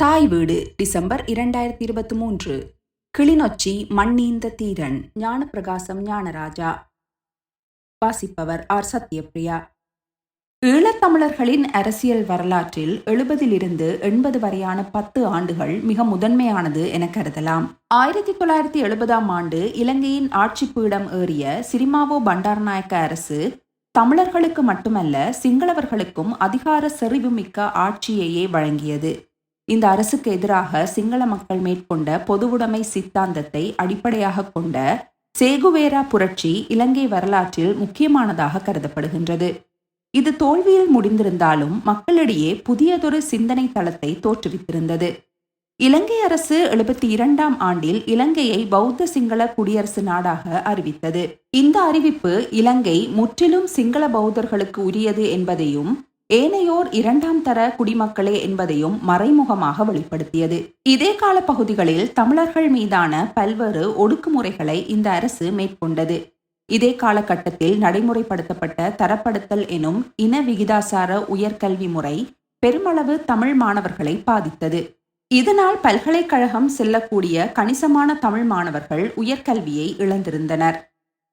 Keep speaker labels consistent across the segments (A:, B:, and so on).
A: தாய் வீடு டிசம்பர் இரண்டாயிரத்தி இருபத்தி மூன்று. கிளிநொச்சி மண்ணீந்த தீரன் ஞானப்பிரகாசம் ஞானராஜா. வாசிப்பவர் ஆர். சத்யபிரியா ஈழத்தமிழர்களின் அரசியல் வரலாற்றில் எழுபதிலிருந்து எண்பது வரையான பத்து ஆண்டுகள் மிக முதன்மையானது என கருதலாம். ஆயிரத்தி தொள்ளாயிரத்தி எழுபதாம் ஆண்டு இலங்கையின் ஆட்சி பீடம் ஏறிய சிரிமாவோ பண்டாரநாயக்க அரசு தமிழர்களுக்கு மட்டுமல்ல சிங்களவர்களுக்கும் அதிகார செறிவுமிக்க ஆட்சியையே வழங்கியது. இந்த அரசுக்கு எதிராக சிங்கள மக்கள் மேற்கொண்ட பொதுவுடைமை சித்தாந்தத்தை அடிப்படையாக கொண்ட சேகுவேரா புரட்சி இலங்கை வரலாற்றில் முக்கியமானதாக கருதப்படுகின்றது. இது தோல்வியில் முடிந்திருந்தாலும் மக்களிடையே புதியதொரு சிந்தனை தளத்தை தோற்றுவித்திருந்தது. இலங்கை அரசு எழுபத்தி இரண்டாம் ஆண்டில் இலங்கையை பௌத்த சிங்கள குடியரசு நாடாக அறிவித்தது. இந்த அறிவிப்பு இலங்கை முற்றிலும் சிங்கள பௌத்தர்களுக்கு உரியது என்பதையும் ஏனையோர் இரண்டாம் தர குடிமக்களே என்பதையும் மறைமுகமாக வெளிப்படுத்தியது. இதே கால பகுதிகளில் தமிழர்கள் மீதான பல்வேறு ஒடுக்குமுறைகளை இந்த அரசு மேற்கொண்டது. இதே காலகட்டத்தில் நடைமுறைப்படுத்தப்பட்ட தரப்படுத்தல் எனும் இன விகிதாசார உயர்கல்வி முறை பெருமளவு தமிழ் மாணவர்களை பாதித்தது. இதனால் பல்கலைக்கழகம் செல்லக்கூடிய கணிசமான தமிழ் மாணவர்கள் உயர்கல்வியை இழந்திருந்தனர்.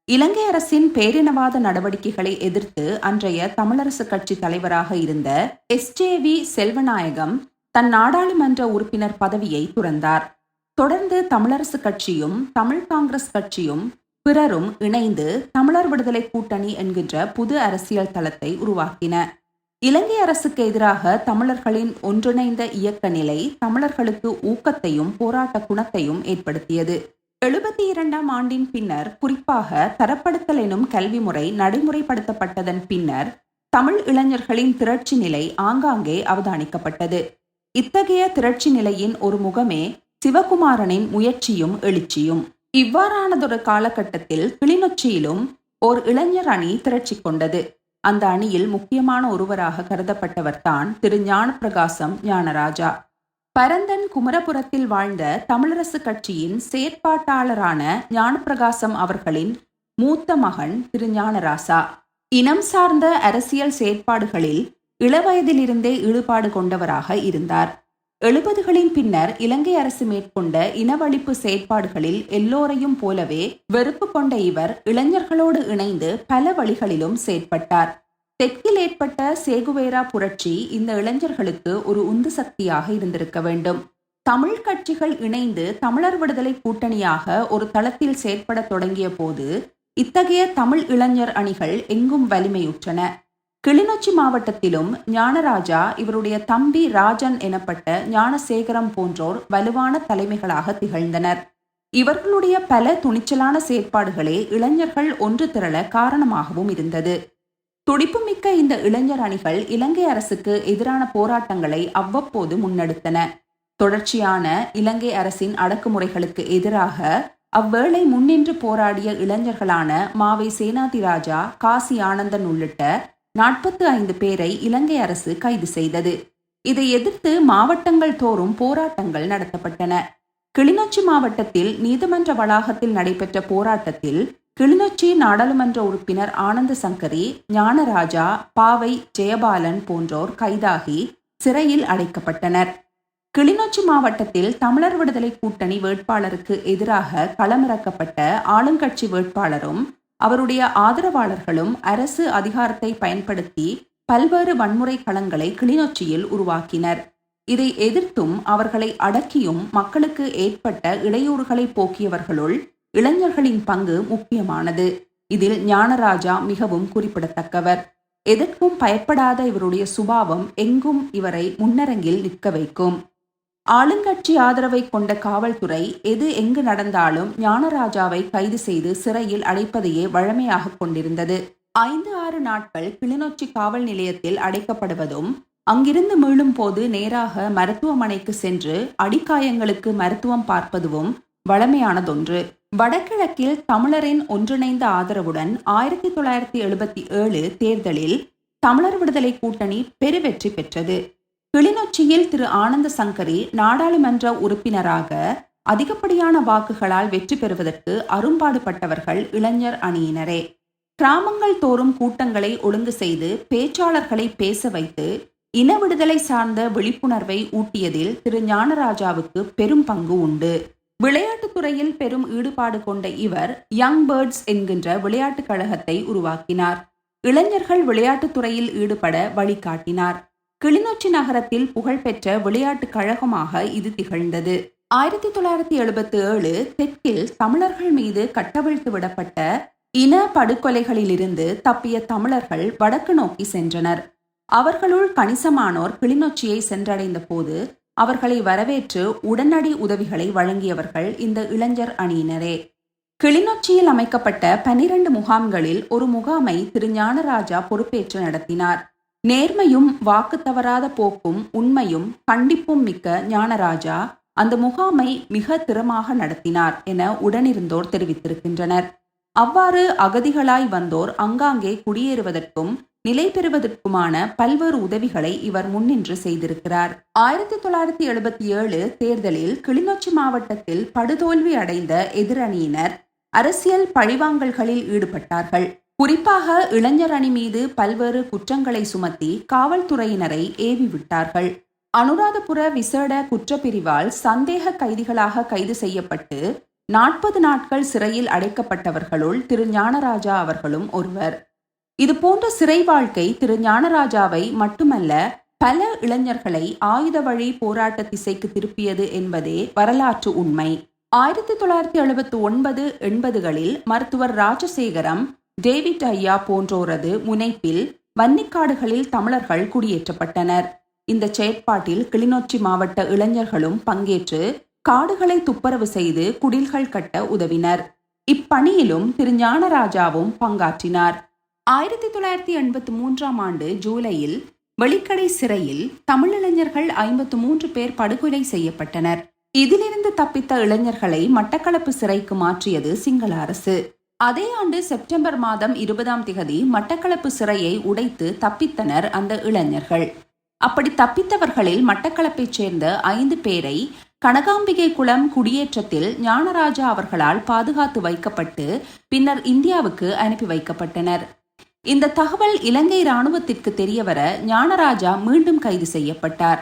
A: இலங்கை அரசின் பேரினவாத நடவடிக்கைகளை எதிர்த்து அன்றைய தமிழரசு கட்சி தலைவராக இருந்த எஸ். ஜே. வி. செல்வநாயகம் தன் நாடாளுமன்ற உறுப்பினர் பதவியை துறந்தார். தொடர்ந்து தமிழரசு கட்சியும் தமிழ் காங்கிரஸ் கட்சியும் பிறரும் இணைந்து தமிழர் விடுதலை கூட்டணி என்கின்ற புது அரசியல் தளத்தை உருவாக்கின. இலங்கை அரசுக்கு எதிராக தமிழர்களின் ஒன்றிணைந்த இயக்க நிலை தமிழர்களுக்கு ஊக்கத்தையும் போராட்ட குணத்தையும் ஏற்படுத்தியது. எழுபத்தி இரண்டாம் ஆண்டின் பின்னர் குறிப்பாக தரப்படுத்தல் எனும் கல்வி முறை நடைமுறைப்படுத்தப்பட்டதன் பின்னர் தமிழ் இளைஞர்களின் திரட்சி நிலை ஆங்காங்கே அவதானிக்கப்பட்டது. இத்தகைய திரட்சி நிலையின் ஒரு முகமே சிவகுமாரனின் முயற்சியும் எழுச்சியும். இவ்வாறானதொரு காலகட்டத்தில் கிளிநொச்சியிலும் ஓர் இளைஞர் அணி திரட்சி கொண்டது. அந்த அணியில் முக்கியமான ஒருவராக கருதப்பட்டவர் தான் திரு. ஞானப்பிரகாசம் ஞானராஜா. பரந்தன் குமரபுரத்தில் வாழ்ந்த தமிழரசு கட்சியின் செயற்பாட்டாளரான ஞானப்பிரகாசம் அவர்களின் மூத்த மகன் திரு ஞானராசா. இனம் சார்ந்த அரசியல் செயற்பாடுகளில் இளவயதிலிருந்தே ஈடுபாடு கொண்டவராக இருந்தார். எழுபதுகளின் பின்னர் இலங்கை அரசு மேற்கொண்ட இனவழிப்பு செயற்பாடுகளில் எல்லோரையும் போலவே வெறுப்பு கொண்ட இவர் இளைஞர்களோடு இணைந்து பல வழிகளிலும் செயற்பட்டார். தெற்கில் ஏற்பட்ட சேகுவேரா புரட்சி இந்த இளைஞர்களுக்கு ஒரு உந்து சக்தியாக இருந்திருக்க வேண்டும். தமிழ் கட்சிகள் இணைந்து தமிழர் விடுதலை கூட்டணியாக ஒரு தளத்தில் செயற்பட தொடங்கிய போது இத்தகைய தமிழ் இளைஞர் அணிகள் எங்கும் வலிமையுற்றன. கிளிநொச்சி மாவட்டத்திலும் ஞானராஜா இவருடைய தம்பி ராஜன் எனப்பட்ட ஞானசேகரம் போன்றோர் வலுவான தலைமைகளாக திகழ்ந்தனர். இவர்களுடைய பல துணிச்சலான செயற்பாடுகளே இளைஞர்கள் ஒன்று திரள காரணமாகவும் இருந்தது. துடிப்புமிக்க இந்த இளைஞர் அணிகள் இலங்கை அரசுக்கு எதிரான போராட்டங்களை அவ்வப்போது முன்னெடுத்தன. தொடர்ச்சியான இலங்கை அரசின் அடக்குமுறைகளுக்கு எதிராக அவ்வேளை முன்னின்று போராடிய இளைஞர்களான மாவை சேனாதிராஜா காசி ஆனந்தன் உள்ளிட்ட நாற்பத்து ஐந்து பேரை இலங்கை அரசு கைது செய்தது. இதை எதிர்த்து மாவட்டங்கள் தோறும் போராட்டங்கள் நடத்தப்பட்டன. கிளிநொச்சி மாவட்டத்தில் நீதிமன்ற வளாகத்தில் நடைபெற்ற போராட்டத்தில் கிளிநொச்சி நாடாளுமன்ற உறுப்பினர் ஆனந்த சங்கரி ஞானராஜா பாவை ஜெயபாலன் போன்றோர் கைதாகி சிறையில் அடைக்கப்பட்டனர். கிளிநொச்சி மாவட்டத்தில் தமிழர் விடுதலை கூட்டணி வேட்பாளருக்கு எதிராக களமிறக்கப்பட்ட ஆளுங்கட்சி வேட்பாளரும் அவருடைய ஆதரவாளர்களும் அரசு அதிகாரத்தை பயன்படுத்தி பல்வேறு வன்முறை களங்களை கிளிநொச்சியில் உருவாக்கினர். இதை எதிர்த்தும் அவர்களை அடக்கியும் மக்களுக்கு ஏற்பட்ட இடையூறுகளை போக்கியவர்களுள் இளைஞர்களின் பங்கு முக்கியமானது. இதில் ஞானராஜா மிகவும் குறிப்பிடத்தக்கவர். எதற்கும் பயப்படாத இவருடைய சுபாவம் எங்கும் இவரை முன்னரங்கில் நிற்க வைக்கும். ஆளுங்கட்சி ஆதரவை கொண்ட காவல்துறை எது எங்கு நடந்தாலும் ஞானராஜாவை கைது செய்து சிறையில் அடைப்பதையே வழமையாக கொண்டிருந்தது. ஐந்து ஆறு நாட்கள் கிளிநொச்சி காவல் நிலையத்தில் அடைக்கப்படுவதும் அங்கிருந்து மீளும் போது நேராக மருத்துவமனைக்கு சென்று அடிக்காயங்களுக்கு மருத்துவம் பார்ப்பதுவும் வழமையானதொன்று வடகிழக்கில் தமிழரின் ஒன்றிணைந்த ஆதரவுடன் ஆயிரத்தி தொள்ளாயிரத்தி எழுபத்தி ஏழு தேர்தலில் தமிழர் விடுதலை கூட்டணி பெருவெற்றி பெற்றது. கிளிநொச்சியில் திரு ஆனந்த சங்கரி நாடாளுமன்ற உறுப்பினராக அதிகப்படியான வாக்குகளால் வெற்றி பெறுவதற்கு அரும்பாடுபட்டவர்கள் இளைஞர் அணியினரே. கிராமங்கள் தோறும் கூட்டங்களை ஒழுங்கு செய்து பேச்சாளர்களை பேச வைத்து இன விடுதலை சார்ந்த விழிப்புணர்வை ஊட்டியதில் திரு ஞானராஜாவுக்கு பெரும் பங்கு உண்டு. விளையாட்டுத் துறையில் பெரும் ஈடுபாடு கொண்ட இவர் யங் பேர்ட்ஸ் என்கின்ற விளையாட்டுக் கழகத்தை உருவாக்கினார். இளைஞர்கள் விளையாட்டுத் துறையில் ஈடுபட வழிகாட்டினார். கிளிநொச்சி நகரத்தில் புகழ்பெற்ற விளையாட்டுக் கழகமாக இது திகழ்ந்தது. ஆயிரத்தி தொள்ளாயிரத்தி எழுபத்தி ஏழு தெற்கில் தமிழர்கள் மீது கட்டவிழ்த்து விடப்பட்ட இன படுகொலைகளிலிருந்து தப்பிய தமிழர்கள் வடக்கு நோக்கி சென்றனர். அவர்களுள் கணிசமானோர் கிளிநொச்சியை சென்றடைந்த போது அவர்களை வரவேற்று உடனடி உதவிகளை வழங்கியவர்கள் இந்த இளைஞர் அணியினரே. கிளிநொச்சியில் அமைக்கப்பட்ட பனிரண்டு முகாம்களில் ஒரு முகாமை திரு ஞானராஜா பொறுப்பேற்று நடத்தினார். நேர்மையும் வாக்கு தவறாத போக்கும் உண்மையும் கண்டிப்பும் மிக்க ஞானராஜா அந்த முகாமை மிக திறமாக நடத்தினார் என உடனிருந்தோர் தெரிவித்திருக்கின்றனர். அவ்வாறு அகதிகளாய் வந்தோர் அங்காங்கே குடியேறுவதற்கும் நிலை பெறுவதற்குமான பல்வேறு உதவிகளை இவர் முன்னின்று செய்திருக்கிறார். ஆயிரத்தி தொள்ளாயிரத்தி எழுபத்தி ஏழு தேர்தலில் கிளிநொச்சி மாவட்டத்தில் படுதோல்வி அடைந்த எதிரணியினர் அரசியல் பழிவாங்கல்களில் ஈடுபட்டார்கள். குறிப்பாக இளைஞர் அணி மீது பல்வேறு குற்றங்களை சுமத்தி காவல்துறையினரை ஏவி விட்டார்கள் அனுராதபுர விசேட குற்றப்பிரிவால் சந்தேக கைதிகளாக கைது செய்யப்பட்டு நாற்பது நாட்கள் சிறையில் அடைக்கப்பட்டவர்களுள் திரு ஞானராஜா அவர்களும் ஒருவர். இது போன்ற சிறை வாழ்க்கை திரு ஞானராஜாவை மட்டுமல்ல பல இளைஞர்களை ஆயுத வழி போராட்ட திசைக்கு திருப்பியது என்பதே வரலாற்று உண்மை. ஆயிரத்தி தொள்ளாயிரத்தி எழுபத்தி ஒன்பது எண்பதுகளில் மருத்துவர் ராஜசேகரம் டேவிட் ஐயா போன்றோரது முனைப்பில் வன்னிக்காடுகளில் தமிழர்கள் குடியேற்றப்பட்டனர். இந்த செயற்பாட்டில் கிளிநொச்சி மாவட்ட இளைஞர்களும் பங்கேற்று காடுகளை துப்பரவு செய்து குடில்கள் கட்ட உதவினர். இப்பணியிலும் திரு ஞானராஜாவும் பங்காற்றினார். ஆயிரத்தி தொள்ளாயிரத்தி எண்பத்தி மூன்றாம் ஆண்டு ஜூலையில் வெளிக்கடை சிறையில் தமிழிளைஞர்கள் ஐம்பத்து மூன்று பேர் படுகொலை செய்யப்பட்டனர். இதிலிருந்து தப்பித்த இளைஞர்களை மட்டக்களப்பு சிறைக்கு மாற்றியது சிங்கள அரசு. அதே ஆண்டு செப்டம்பர் மாதம் இருபதாம் திகதி மட்டக்களப்பு சிறையை உடைத்து தப்பித்தனர் அந்த இளைஞர்கள். அப்படி தப்பித்தவர்களில் மட்டக்களப்பைச் சேர்ந்த ஐந்து பேரை கனகாம்பிகை குளம் குடியேற்றத்தில் ஞானராஜா அவர்களால் பாதுகாத்து வைக்கப்பட்டு பின்னர் இந்தியாவுக்கு அனுப்பி வைக்கப்பட்டனர். இந்த தகவல் இலங்கை இராணுவத்திற்கு தெரியவர ஞானராஜா மீண்டும் கைது செய்யப்பட்டார்.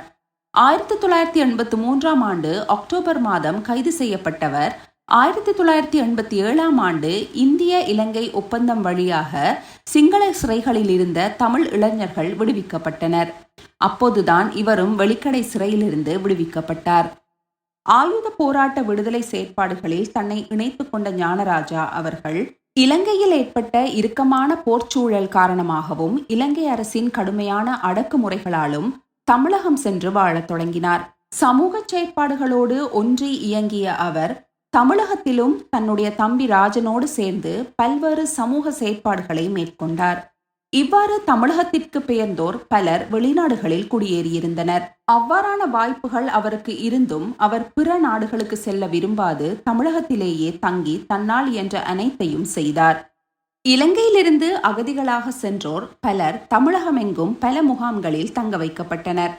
A: ஆயிரத்தி தொள்ளாயிரத்தி எண்பத்தி மூன்றாம் ஆண்டு அக்டோபர் மாதம் கைது செய்யப்பட்டவர். ஆயிரத்தி தொள்ளாயிரத்தி எண்பத்தி ஏழாம் ஆண்டு இந்திய இலங்கை ஒப்பந்தம் வழியாக சிங்கள சிறைகளில் இருந்த தமிழ் இளைஞர்கள் விடுவிக்கப்பட்டனர். அப்போதுதான் இவரும் வெளிக்கடை சிறையிலிருந்து விடுவிக்கப்பட்டார். ஆயுத போராட்ட விடுதலை செயற்பாடுகளில் தன்னை இணைத்துக் கொண்ட ஞானராஜா அவர்கள் இலங்கையில் ஏற்பட்ட இறுக்கமான போர்ச்சூழல் காரணமாகவும் இலங்கை அரசின் கடுமையான அடக்குமுறைகளாலும் தமிழகம் சென்று வாழத் தொடங்கினார். சமூக செயற்பாடுகளோடு ஒன்றி இயங்கிய அவர் தமிழகத்திலும் தன்னுடைய தம்பி ராஜனோடு சேர்ந்து பல்வேறு சமூக செயற்பாடுகளை மேற்கொண்டார். இவ்வாறு தமிழகத்திற்கு பெயர்ந்தோர் பலர் வெளிநாடுகளில் குடியேறியிருந்தனர். அவ்வாறான வாய்ப்புகள் அவருக்கு இருந்தும் அவர் பிற நாடுகளுக்கு செல்ல விரும்பாது தமிழகத்திலேயே தங்கி தன்னால் என்ற அனைத்தையும் செய்தார். இலங்கையிலிருந்து அகதிகளாக சென்றோர் பலர் தமிழகமெங்கும் பல முகாம்களில் தங்க வைக்கப்பட்டனர்.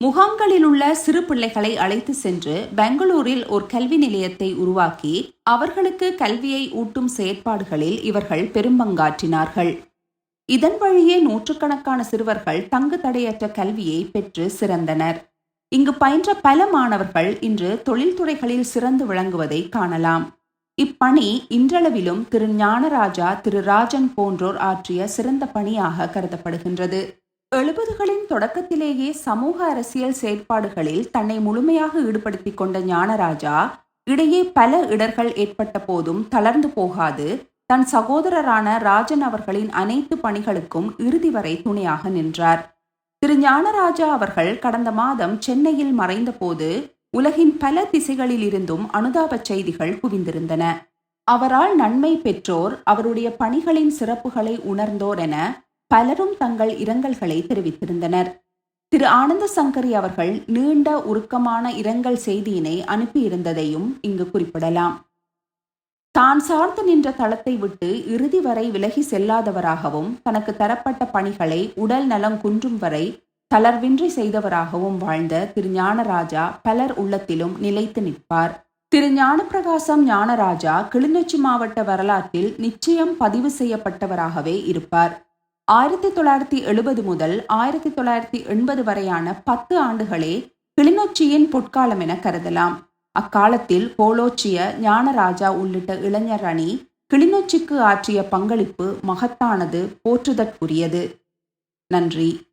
A: முகாம்களில் உள்ள சிறு பிள்ளைகளை அழைத்து சென்று பெங்களூரில் ஒரு கல்வி நிலையத்தை உருவாக்கி அவர்களுக்கு கல்வியை ஊட்டும் செயற்பாடுகளில் இவர்கள் பெரும்பங்காற்றினார்கள். இதன் வழியே நூற்றுக்கணக்கான சிறுவர்கள் தங்கு தடையற்ற கல்வியை பெற்று சிறந்தனர். இங்கு பயின்ற பல மாணவர்கள் இன்று தொழில்துறைகளில் சிறந்து விளங்குவதை காணலாம். இப்பணி இன்றளவிலும் திரு ஞானராஜா திரு ராஜன் போன்றோர் ஆற்றிய சிறந்த பணியாக கருதப்படுகின்றது. எழுபதுகளின் தொடக்கத்திலேயே சமூக அரசியல் செயற்பாடுகளில் தன்னை முழுமையாக ஈடுபடுத்திக் கொண்ட ஞானராஜா இடையே பல இடர்கள் ஏற்பட்ட போதும் தளர்ந்து போகாது தன் சகோதரரான ராஜன் அவர்களின் அனைத்து பணிகளுக்கும் இறுதி வரை துணையாக நின்றார். திரு ஞானராஜா அவர்கள் கடந்த மாதம் சென்னையில் மறைந்தபோது உலகின் பல திசைகளில் இருந்தும் அனுதாபச் செய்திகள் குவிந்திருந்தன. அவரால் நன்மை பெற்றோர் அவருடைய பணிகளின் சிறப்புகளை உணர்ந்தோர் என பலரும் தங்கள் இரங்கல்களை தெரிவித்திருந்தனர். திரு ஆனந்த சங்கரி அவர்கள் நீண்ட உருக்கமான இரங்கல் செய்தியினை அனுப்பியிருந்ததையும் இங்கு குறிப்பிடலாம். தான் சார்ந்து நின்ற தளத்தை விட்டு இறுதி வரை விலகி செல்லாதவராகவும் தனக்கு தரப்பட்ட பணிகளை உடல் நலம் குன்றும் வரை தளர்வின்றி செய்தவராகவும் வாழ்ந்த திரு ஞானராஜா பலர் உள்ளத்திலும் நிலைத்து நிற்பார். திரு ஞானப்பிரகாசம் ஞானராஜா கிளிநொச்சி மாவட்ட வரலாற்றில் நிச்சயம் பதிவு செய்யப்பட்டவராகவே இருப்பார். ஆயிரத்தி தொள்ளாயிரத்தி எழுபது முதல் ஆயிரத்தி தொள்ளாயிரத்தி எண்பது வரையான பத்து ஆண்டுகளே கிளிநொச்சியின் பொற்காலம் என கருதலாம். அக்காலத்தில் போலோச்சிய ஞானராஜா உள்ளிட்ட இளைஞர் அணி கிளிநொச்சிக்கு ஆற்றிய பங்களிப்பு மகத்தானது போற்றுதற்குரியது. நன்றி.